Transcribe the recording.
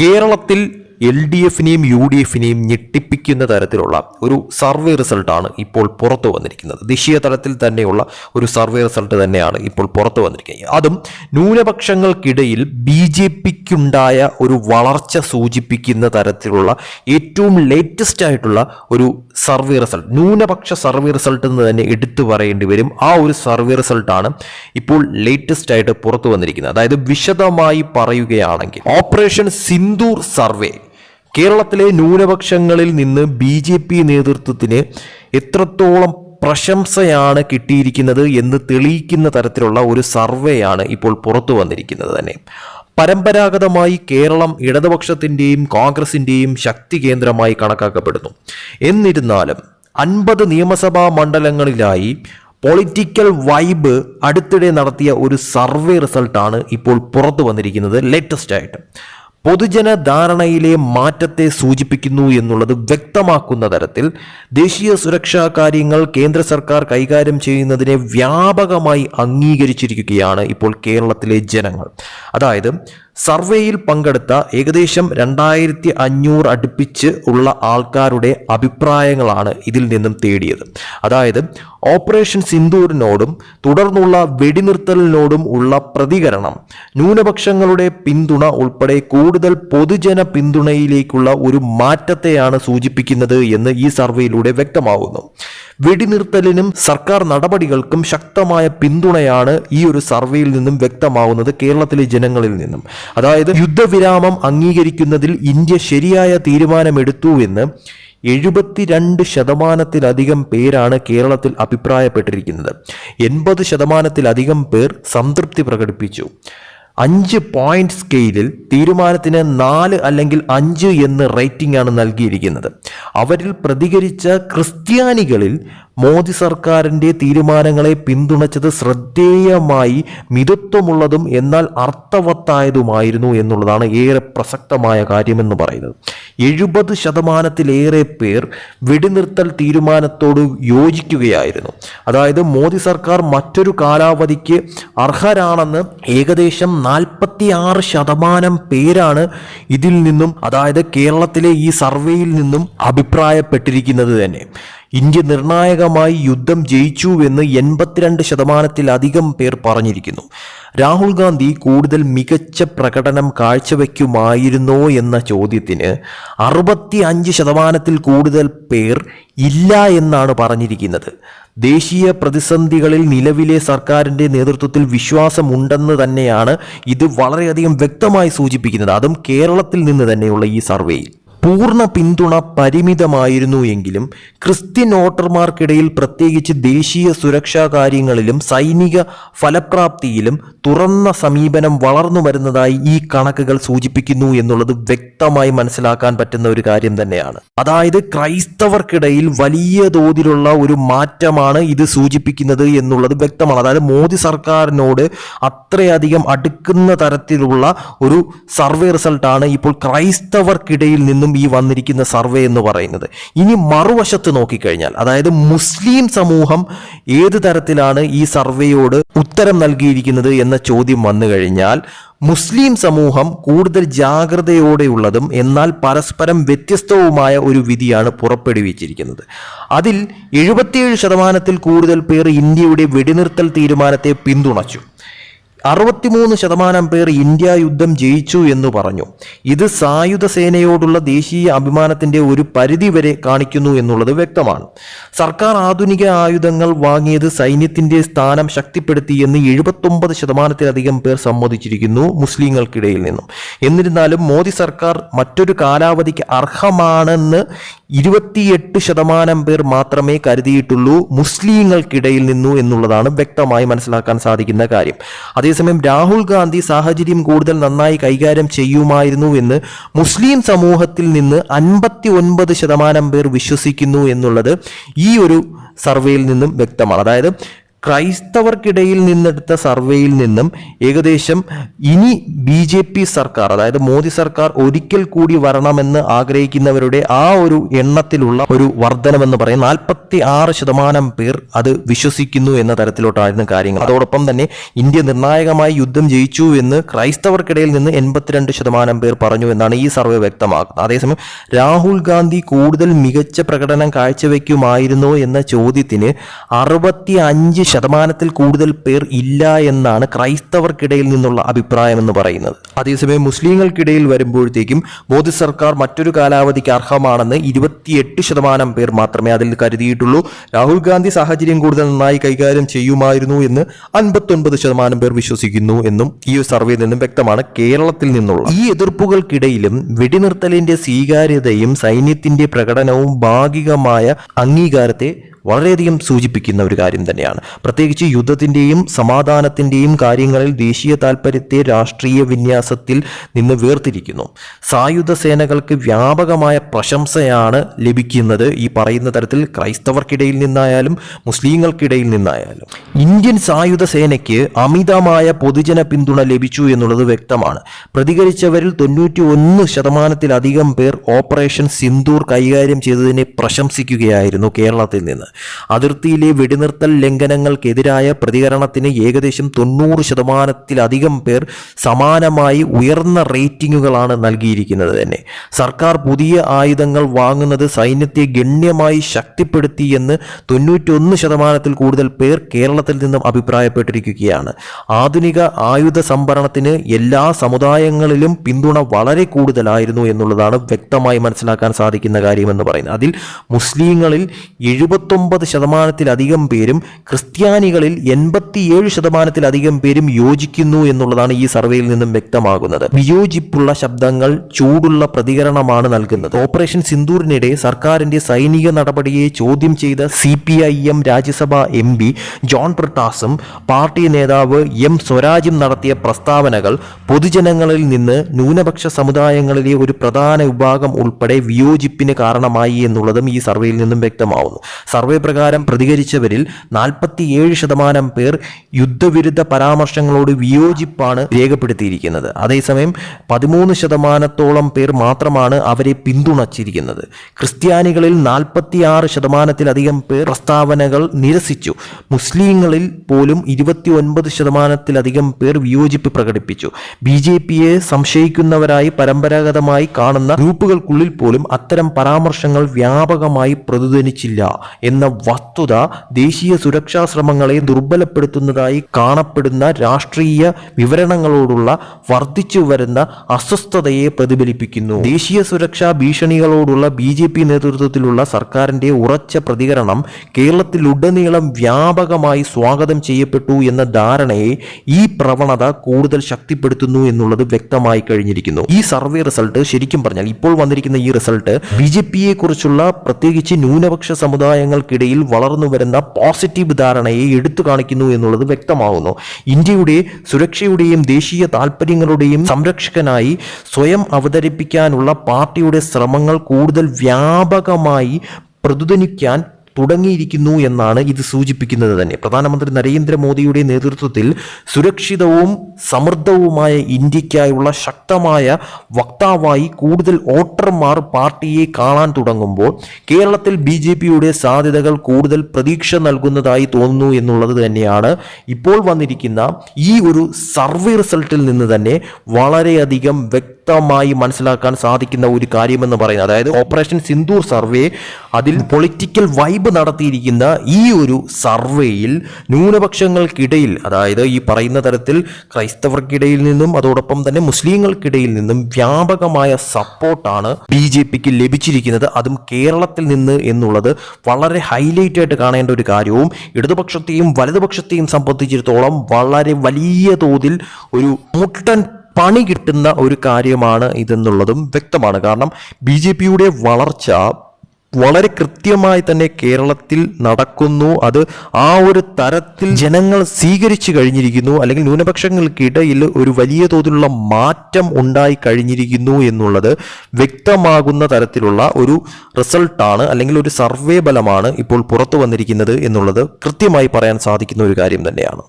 കേരളത്തിൽ L D എഫിനെയും U D എഫിനെയും ഞെട്ടിപ്പിക്കുന്ന തരത്തിലുള്ള ഒരു സർവേ റിസൾട്ടാണ് ഇപ്പോൾ പുറത്തു വന്നിരിക്കുന്നത്. ദേശീയ തലത്തിൽ തന്നെയുള്ള ഒരു സർവേ റിസൾട്ട് തന്നെയാണ് ഇപ്പോൾ പുറത്തു വന്നിരിക്കുന്നത്. അതും ന്യൂനപക്ഷങ്ങൾക്കിടയിൽ ബി ജെ പിക്കുണ്ടായ ഒരു വളർച്ച സൂചിപ്പിക്കുന്ന തരത്തിലുള്ള ഏറ്റവും ലേറ്റസ്റ്റ് ആയിട്ടുള്ള ഒരു സർവേ റിസൾട്ട്. ന്യൂനപക്ഷ സർവേ റിസൾട്ട് എന്ന് തന്നെ എടുത്തു പറയേണ്ടി വരും. ആ ഒരു സർവേ റിസൾട്ടാണ് ഇപ്പോൾ ലേറ്റസ്റ്റ് ആയിട്ട് പുറത്തു വന്നിരിക്കുന്നത്. അതായത് വിശദമായി പറയുകയാണെങ്കിൽ ഓപ്പറേഷൻ സിന്ദൂർ സർവേ കേരളത്തിലെ ന്യൂനപക്ഷങ്ങളിൽ നിന്ന് ബി ജെ പി നേതൃത്വത്തിന് എത്രത്തോളം പ്രശംസയാണ് കിട്ടിയിരിക്കുന്നത് എന്ന് തെളിയിക്കുന്ന തരത്തിലുള്ള ഒരു സർവേയാണ് ഇപ്പോൾ പുറത്തു വന്നിരിക്കുന്നത് തന്നെ. പരമ്പരാഗതമായി കേരളം ഇടതുപക്ഷത്തിന്റെയും കോൺഗ്രസിന്റെയും ശക്തി കേന്ദ്രമായി കണക്കാക്കപ്പെടുന്നു. എന്നിരുന്നാലും അൻപത് നിയമസഭാ മണ്ഡലങ്ങളിലായി പൊളിറ്റിക്കൽ വൈബ് അടുത്തിടെ നടത്തിയ ഒരു സർവേ റിസൾട്ടാണ് ഇപ്പോൾ പുറത്തു വന്നിരിക്കുന്നത് ലേറ്റസ്റ്റ് ആയിട്ട് പൊതുജന ധാരണയിലെ മാറ്റത്തെ സൂചിപ്പിക്കുന്നു എന്നുള്ളത് വ്യക്തമാക്കുന്ന തരത്തിൽ ദേശീയ സുരക്ഷാ കാര്യങ്ങൾ കേന്ദ്ര സർക്കാർ കൈകാര്യം ചെയ്യുന്നതിനെ വ്യാപകമായി അംഗീകരിച്ചിരിക്കുകയാണ് ഇപ്പോൾ കേരളത്തിലെ ജനങ്ങൾ. അതായത് സർവേയിൽ പങ്കെടുത്ത ഏകദേശം രണ്ടായിരത്തി അഞ്ഞൂറ് അടുപ്പിച്ച് ഉള്ള ആൾക്കാരുടെ അഭിപ്രായങ്ങളാണ് ഇതിൽ നിന്നും തേടിയത്. അതായത് ഓപ്പറേഷൻ സിന്ദൂരിനോടും തുടർന്നുള്ള വെടിനിർത്തലിനോടും ഉള്ള പ്രതികരണം ന്യൂനപക്ഷങ്ങളുടെ പിന്തുണ ഉൾപ്പെടെ കൂടുതൽ പൊതുജന പിന്തുണയിലേക്കുള്ള ഒരു മാറ്റത്തെയാണ് സൂചിപ്പിക്കുന്നത് എന്ന് ഈ സർവേയിലൂടെ വ്യക്തമാവുന്നു. വെടിനിർത്തലിനും സർക്കാർ നടപടികൾക്കും ശക്തമായ പിന്തുണയാണ് ഈ ഒരു സർവേയിൽ നിന്നും വ്യക്തമാവുന്നത് കേരളത്തിലെ ജനങ്ങളിൽ നിന്നും. അതായത് യുദ്ധവിരാമം അംഗീകരിക്കുന്നതിൽ ഇന്ത്യ ശരിയായ തീരുമാനമെടുത്തു എന്ന് എഴുപത്തിരണ്ട് ശതമാനത്തിലധികം പേരാണ് കേരളത്തിൽ അഭിപ്രായപ്പെട്ടിരിക്കുന്നത്. എൺപത് ശതമാനത്തിലധികം പേർ സംതൃപ്തി പ്രകടിപ്പിച്ചു. അഞ്ച് പോയിന്റ് സ്കെയിലിൽ തീരുമാനത്തിന് നാല് അല്ലെങ്കിൽ അഞ്ച് എന്ന് റേറ്റിംഗ് ആണ് നൽകിയിരിക്കുന്നത്. അവരിൽ പ്രതികരിച്ച ക്രിസ്ത്യാനികളിൽ മോദി സർക്കാരിന്റെ തീരുമാനങ്ങളെ പിന്തുണച്ചത് ശ്രദ്ധേയമായി മിതത്വമുള്ളതും എന്നാൽ അർത്ഥവത്തായതുമായിരുന്നു എന്നുള്ളതാണ് ഏറെ പ്രസക്തമായ കാര്യമെന്ന് പറയുന്നത്. എഴുപത് ശതമാനത്തിലേറെ പേർ വെടിനിർത്തൽ തീരുമാനത്തോട് യോജിക്കുകയായിരുന്നു. അതായത് മോദി സർക്കാർ മറ്റൊരു കാലാവധിക്ക് അർഹരാണെന്ന് ഏകദേശം നാൽപ്പത്തി ആറ് ശതമാനം പേരാണ് ഇതിൽ നിന്നും അതായത് കേരളത്തിലെ ഈ സർവേയിൽ നിന്നും അഭിപ്രായപ്പെട്ടിരിക്കുന്നത് തന്നെ. ഇന്ത്യ നിർണായകമായി യുദ്ധം ജയിച്ചുവെന്ന് എൺപത്തിരണ്ട് ശതമാനത്തിലധികം പേർ പറഞ്ഞിരിക്കുന്നു. രാഹുൽ ഗാന്ധി കൂടുതൽ മികച്ച പ്രകടനം കാഴ്ചവെക്കുമായിരുന്നോ എന്ന ചോദ്യത്തിന് അറുപത്തി അഞ്ച് ശതമാനത്തിൽ കൂടുതൽ പേർ ഇല്ല എന്നാണ് പറഞ്ഞിരിക്കുന്നത്. ദേശീയ പ്രതിസന്ധികളിൽ നിലവിലെ സർക്കാരിന്റെ നേതൃത്വത്തിൽ വിശ്വാസമുണ്ടെന്ന് തന്നെയാണ് ഇത് വളരെയധികം വ്യക്തമായി സൂചിപ്പിക്കുന്നത്. അതും കേരളത്തിൽ നിന്ന് തന്നെയുള്ള ഈ സർവേയിൽ. പൂർണ പിന്തുണ പരിമിതമായിരുന്നു എങ്കിലും ക്രിസ്ത്യൻ വോട്ടർമാർക്കിടയിൽ പ്രത്യേകിച്ച് ദേശീയ സുരക്ഷാ കാര്യങ്ങളിലും സൈനിക ഫലപ്രാപ്തിയിലും തുറന്ന സമീപനം വളർന്നു വരുന്നതായി ഈ കണക്കുകൾ സൂചിപ്പിക്കുന്നു എന്നുള്ളത് വ്യക്തമായി മനസ്സിലാക്കാൻ പറ്റുന്ന ഒരു കാര്യം തന്നെയാണ്. അതായത് ക്രൈസ്തവർക്കിടയിൽ വലിയ തോതിലുള്ള ഒരു മാറ്റമാണ് ഇത് സൂചിപ്പിക്കുന്നത് എന്നുള്ളത് വ്യക്തമാണ്. അതായത് മോദി സർക്കാരിനോട് അത്രയധികം അടുക്കുന്ന തരത്തിലുള്ള ഒരു സർവേ റിസൾട്ടാണ് ഇപ്പോൾ ക്രൈസ്തവർക്കിടയിൽ നിന്നും ഈ വന്നിരിക്കുന്ന സർവേ എന്ന് പറയുന്നത്. ഇനി മറുവശത്ത് നോക്കിക്കഴിഞ്ഞാൽ അതായത് മുസ്ലിം സമൂഹം ഏത് തരത്തിലാണ് ഈ സർവേയോട് ഉത്തരം നൽകിയിരിക്കുന്നത് എന്ന ചോദ്യം വന്നു കഴിഞ്ഞാൽ മുസ്ലിം സമൂഹം കൂടുതൽ ജാഗ്രതയോടെയുള്ളതും എന്നാൽ പരസ്പരം വ്യത്യസ്തവുമായ ഒരു വിധിയാണ് പുറപ്പെടുവിച്ചിരിക്കുന്നത്. അതിൽ എഴുപത്തിയേഴ് ശതമാനത്തിൽ കൂടുതൽ പേർ ഇന്ത്യയുടെ വെടിനിർത്തൽ തീരുമാനത്തെ പിന്തുണച്ചു. അറുപത്തിമൂന്ന് ശതമാനം പേർ ഇന്ത്യ യുദ്ധം ജയിച്ചു എന്ന് പറഞ്ഞു. ഇത് സായുധ സേനയോടുള്ള ദേശീയ അഭിമാനത്തിന്റെ ഒരു പരിധി വരെ കാണിക്കുന്നു എന്നുള്ളത് വ്യക്തമാണ്. സർക്കാർ ആധുനിക ആയുധങ്ങൾ വാങ്ങിയത് സൈന്യത്തിന്റെ സ്ഥാനം ശക്തിപ്പെടുത്തിയെന്ന് എഴുപത്തൊമ്പത് ശതമാനത്തിലധികം പേർ സമ്മതിച്ചിരിക്കുന്നു മുസ്ലിങ്ങൾക്കിടയിൽ നിന്നും. എന്നിരുന്നാലും മോദി സർക്കാർ മറ്റൊരു കാലാവധിക്ക് അർഹമാണെന്ന് ഇരുപത്തിയെട്ട് ശതമാനം പേർ മാത്രമേ കരുതിയിട്ടുള്ളൂ മുസ്ലിങ്ങൾക്കിടയിൽ നിന്നു എന്നുള്ളതാണ് വ്യക്തമായി മനസ്സിലാക്കാൻ സാധിക്കുന്ന കാര്യം. അതേസമയം രാഹുൽ ഗാന്ധി സാഹചര്യം കൂടുതൽ നന്നായി കൈകാര്യം ചെയ്യുമായിരുന്നു എന്ന് മുസ്ലിം സമൂഹത്തിൽ നിന്ന് അൻപത്തി ഒൻപത് ശതമാനം പേർ വിശ്വസിക്കുന്നു എന്നുള്ളത് ഈ ഒരു സർവേയിൽ നിന്നും വ്യക്തമാണ്. അതായത് ക്രൈസ്തവർക്കിടയിൽ നിന്നെടുത്ത സർവേയിൽ നിന്നും ഏകദേശം ഇനി ബി ജെ പി സർക്കാർ അതായത് മോദി സർക്കാർ ഒരിക്കൽ കൂടി വരണമെന്ന് ആഗ്രഹിക്കുന്നവരുടെ ആ ഒരു എണ്ണത്തിലുള്ള ഒരു വർധനമെന്ന് പറയും നാൽപ്പത്തി ആറ് ശതമാനം പേർ അത് വിശ്വസിക്കുന്നു എന്ന തരത്തിലോട്ടായിരുന്നു കാര്യങ്ങൾ. അതോടൊപ്പം തന്നെ ഇന്ത്യ നിർണായകമായി യുദ്ധം ജയിച്ചു എന്ന് ക്രൈസ്തവർക്കിടയിൽ നിന്ന് എൺപത്തിരണ്ട് ശതമാനം പേർ പറഞ്ഞു എന്നാണ് ഈ സർവേ വ്യക്തമാക്കുന്നത്. അതേസമയം രാഹുൽ ഗാന്ധി കൂടുതൽ മികച്ച പ്രകടനം കാഴ്ചവെക്കുമായിരുന്നോ എന്ന ചോദ്യത്തിന് അറുപത്തി അഞ്ച് ശതമാനത്തിൽ കൂടുതൽ പേർ ഇല്ല എന്നാണ് ക്രൈസ്തവർക്കിടയിൽ നിന്നുള്ള അഭിപ്രായം എന്ന് പറയുന്നത്. അതേസമയം മുസ്ലിങ്ങൾക്കിടയിൽ വരുമ്പോഴത്തേക്കും മോദി സർക്കാർ മറ്റൊരു കാലാവധിക്ക് അർഹമാണെന്ന് ഇരുപത്തിയെട്ട് ശതമാനം പേർ മാത്രമേ അതിൽ കരുതിയിട്ടുള്ളൂ. രാഹുൽ ഗാന്ധി സാഹചര്യം കൂടുതൽ നന്നായി കൈകാര്യം ചെയ്യുമായിരുന്നു എന്ന് അൻപത്തൊൻപത് ശതമാനം പേർ വിശ്വസിക്കുന്നു എന്നും ഈ സർവേ നിന്നും വ്യക്തമാണ് കേരളത്തിൽ നിന്നുള്ള. ഈ എതിർപ്പുകൾക്കിടയിലും വെടിനിർത്തലിന്റെ സ്വീകാര്യതയും സൈന്യത്തിന്റെ പ്രകടനവും ഭാഗികമായ അംഗീകാരത്തെ വളരെയധികം സൂചിപ്പിക്കുന്ന ഒരു കാര്യം തന്നെയാണ്. പ്രത്യേകിച്ച് യുദ്ധത്തിന്റെയും സമാധാനത്തിന്റെയും കാര്യങ്ങളിൽ ദേശീയ താൽപ്പര്യത്തെ രാഷ്ട്രീയ വിന്യാസത്തിൽ നിന്ന് വേർതിരിക്കുന്നു. സായുധ സേനകൾക്ക് വ്യാപകമായ പ്രശംസയാണ് ലഭിക്കുന്നത് ഈ പറയുന്ന തരത്തിൽ ക്രൈസ്തവർക്കിടയിൽ നിന്നായാലും മുസ്ലിങ്ങൾക്കിടയിൽ നിന്നായാലും. ഇന്ത്യൻ സായുധ സേനയ്ക്ക് അമിതമായ പൊതുജന പിന്തുണ ലഭിച്ചു എന്നുള്ളത് വ്യക്തമാണ്. പ്രതികരിച്ചവരിൽ തൊണ്ണൂറ്റി ഒന്ന് ശതമാനത്തിലധികം പേർ ഓപ്പറേഷൻ സിന്ദൂർ കൈകാര്യം ചെയ്തതിനെ പ്രശംസിക്കുകയായിരുന്നു കേരളത്തിൽ നിന്ന്. അതിർത്തിയിലെ വെടിനിർത്തൽ ലംഘനങ്ങൾക്കെതിരായ പ്രതികരണത്തിന് ഏകദേശം തൊണ്ണൂറ് ശതമാനത്തിലധികം പേർ സമാനമായി ഉയർന്ന റേറ്റിങ്ങുകളാണ് നൽകിയിരിക്കുന്നത് തന്നെ. സർക്കാർ പുതിയ ആയുധങ്ങൾ വാങ്ങുന്നത് സൈന്യത്തെ ഗണ്യമായി ശക്തിപ്പെടുത്തിയെന്ന് തൊണ്ണൂറ്റൊന്ന് ശതമാനത്തിൽ കൂടുതൽ പേർ കേരളത്തിൽ നിന്നും അഭിപ്രായപ്പെട്ടിരിക്കുകയാണ്. ആധുനിക ആയുധ സംഭരണത്തിന് എല്ലാ സമുദായങ്ങളിലും പിന്തുണ വളരെ കൂടുതലായിരുന്നു എന്നുള്ളതാണ് വ്യക്തമായി മനസ്സിലാക്കാൻ സാധിക്കുന്ന കാര്യമെന്ന് പറയുന്നത്. അതിൽ മുസ്ലിങ്ങളിൽ എഴുപത്തൊമ്പത് ശതമാനത്തിലധികം പേരും ക്രിസ്ത്യാനികളിൽ എൺപത്തിയേഴ് ശതമാനത്തിലധികം പേരും യോജിക്കുന്നു എന്നുള്ളതാണ് ഈ സർവേയിൽ നിന്നും വ്യക്തമാകുന്നത്. വിയോജിപ്പുള്ള ശബ്ദങ്ങൾ ചൂടുള്ള പ്രതികരണമാണ് നൽകുന്നത്. ഓപ്പറേഷൻ സിന്ദൂറിനിടെ സർക്കാരിന്റെ സൈനിക നടപടിയെ ചോദ്യം ചെയ്ത C P I M Rajya Sabha M P John ബ്രിട്ടാസും party നേതാവ് എം സ്വരാജും നടത്തിയ പ്രസ്താവനകൾ പൊതുജനങ്ങളിൽ നിന്ന് ന്യൂനപക്ഷ സമുദായങ്ങളിലെ ഒരു പ്രധാന വിഭാഗം ഉൾപ്പെടെ വിയോജിപ്പിന് കാരണമായി എന്നുള്ളതും ഈ സർവേയിൽ നിന്നും വ്യക്തമാവുന്നു. സർവേ പ്രകാരം പ്രതികരിച്ചവരിൽ നാൽപ്പത്തിയേഴ് ശതമാനം പേർ യുദ്ധവിരുദ്ധ പരാമർശങ്ങളോട് വിയോജിപ്പാണ് രേഖപ്പെടുത്തിയിരിക്കുന്നത്. അതേസമയം പതിമൂന്ന് ശതമാനത്തോളം പേർ മാത്രമാണ് അവരെ പിന്തുണച്ചിരിക്കുന്നത്. ക്രിസ്ത്യാനികളിൽ നാൽപ്പത്തിയാറ് ശതമാനത്തിലധികം പേർ പ്രസ്താവനകൾ നിരസിച്ചു. മുസ്ലിങ്ങളിൽ പോലും ഇരുപത്തി ഒൻപത് ശതമാനത്തിലധികം പേർ വിയോജിപ്പ് പ്രകടിപ്പിച്ചു. ബി ജെ പിയെ സംശയിക്കുന്നവരായി പരമ്പരാഗതമായി കാണുന്ന ഗ്രൂപ്പുകൾക്കുള്ളിൽ പോലും അത്തരം പരാമർശങ്ങൾ വ്യാപകമായി പ്രതിധ്വനിച്ചില്ല എന്ന വസ്തുത ദേശീയ സുരക്ഷാ ശ്രമങ്ങളെ ദുർബലപ്പെടുത്തുന്നതായി കാണപ്പെടുന്ന രാഷ്ട്രീയ വിവരണങ്ങളോടുള്ള വർദ്ധിച്ചു വരുന്ന അസ്വസ്ഥതയെ പ്രതിഫലിപ്പിക്കുന്നു. ദേശീയ സുരക്ഷാ ഭീഷണികളോടുള്ള ബി ജെ പി നേതൃത്വത്തിലുള്ള സർക്കാരിന്റെ ഉറച്ച പ്രതികരണം കേരളത്തിലുടനീളം വ്യാപകമായി സ്വാഗതം ചെയ്യപ്പെട്ടു എന്ന ധാരണയെ ഈ പ്രവണത കൂടുതൽ ശക്തിപ്പെടുത്തുന്നു എന്നുള്ളത് വ്യക്തമായി കഴിഞ്ഞിരിക്കുന്നു. ഈ സർവേ റിസൾട്ട് ശരിക്കും പറഞ്ഞാൽ ഇപ്പോൾ വന്നിരിക്കുന്ന ഈ റിസൾട്ട് ബി ജെ പിയെ കുറിച്ചുള്ള പ്രത്യേകിച്ച് ന്യൂനപക്ഷ സമുദായങ്ങൾക്കിടയിൽ വളർന്നു വരുന്ന പോസിറ്റീവ് ധാരണയെ എടുത്തു കാണിക്കുന്നു എന്നുള്ളത് വ്യക്തമാകുന്നു ഇന്ത്യയുടെ സുരക്ഷയുടെയും ദേശീയ താൽപ്പര്യങ്ങളുടെയും സംരക്ഷകനായി സ്വയം അവതരിപ്പിക്കാനുള്ള പാർട്ടിയുടെ ശ്രമങ്ങൾ കൂടുതൽ വ്യാപകമായി പ്രതിധ്വനിക്കാൻ തുടങ്ങിയിരിക്കുന്നു എന്നാണ് ഇത് സൂചിപ്പിക്കുന്നത് തന്നെ. പ്രധാനമന്ത്രി നരേന്ദ്രമോദിയുടെ നേതൃത്വത്തിൽ സുരക്ഷിതവും സമൃദ്ധവുമായ ഇന്ത്യക്കായുള്ള ശക്തമായ വക്താവായി കൂടുതൽ വോട്ടർമാർ പാർട്ടിയെ കാണാൻ തുടങ്ങുമ്പോൾ കേരളത്തിൽ ബി ജെ പിയുടെ സാധ്യതകൾ കൂടുതൽ പ്രതീക്ഷ നൽകുന്നതായി തോന്നുന്നു എന്നുള്ളത് തന്നെയാണ് ഇപ്പോൾ വന്നിരിക്കുന്ന ഈ ഒരു സർവേ റിസൾട്ടിൽ നിന്ന് തന്നെ വളരെയധികം വ്യക്തമായി മനസ്സിലാക്കാൻ സാധിക്കുന്ന ഒരു കാര്യമെന്ന് പറയുന്നത്. അതായത് ഓപ്പറേഷൻ സിന്ദൂർ സർവേ അതിൽ പൊളിറ്റിക്കൽ വൈബ് നടത്തിയിരിക്കുന്ന ഈ ഒരു സർവേയിൽ ന്യൂനപക്ഷങ്ങൾക്കിടയിൽ അതായത് ഈ പറയുന്ന തരത്തിൽ ക്രൈസ്തവർക്കിടയിൽ നിന്നും അതോടൊപ്പം തന്നെ മുസ്ലിങ്ങൾക്കിടയിൽ നിന്നും വ്യാപകമായ സപ്പോർട്ടാണ് ബി ജെ പിക്ക് ലഭിച്ചിരിക്കുന്നത്. അതും കേരളത്തിൽ നിന്ന് എന്നുള്ളത് വളരെ ഹൈലൈറ്റ് ആയിട്ട് കാണേണ്ട ഒരു കാര്യവും ഇടതുപക്ഷത്തെയും വലതുപക്ഷത്തെയും സംബന്ധിച്ചിടത്തോളം വളരെ വലിയ തോതിൽ ഒരു മുട്ടൻ പണി കിട്ടുന്ന ഒരു കാര്യമാണ് ഇതെന്നുള്ളതും വ്യക്തമാണ്. കാരണം ബി ജെ പിയുടെ വളർച്ച വളരെ കൃത്യമായി തന്നെ കേരളത്തിൽ നടക്കുന്നു. അത് ആ ഒരു തരത്തിൽ ജനങ്ങൾ സ്വീകരിച്ചു കഴിഞ്ഞിരിക്കുന്നു. അല്ലെങ്കിൽ ന്യൂനപക്ഷങ്ങൾക്കിടയിൽ ഒരു വലിയ തോതിലുള്ള മാറ്റം ഉണ്ടായി കഴിഞ്ഞിരിക്കുന്നു എന്നുള്ളത് വ്യക്തമാകുന്ന തരത്തിലുള്ള ഒരു റിസൾട്ടാണ്. അല്ലെങ്കിൽ ഒരു സർവേ ബലമാണ് ഇപ്പോൾ പുറത്തു വന്നിരിക്കുന്നത് എന്നുള്ളത് കൃത്യമായി പറയാൻ സാധിക്കുന്ന ഒരു കാര്യം തന്നെയാണ്.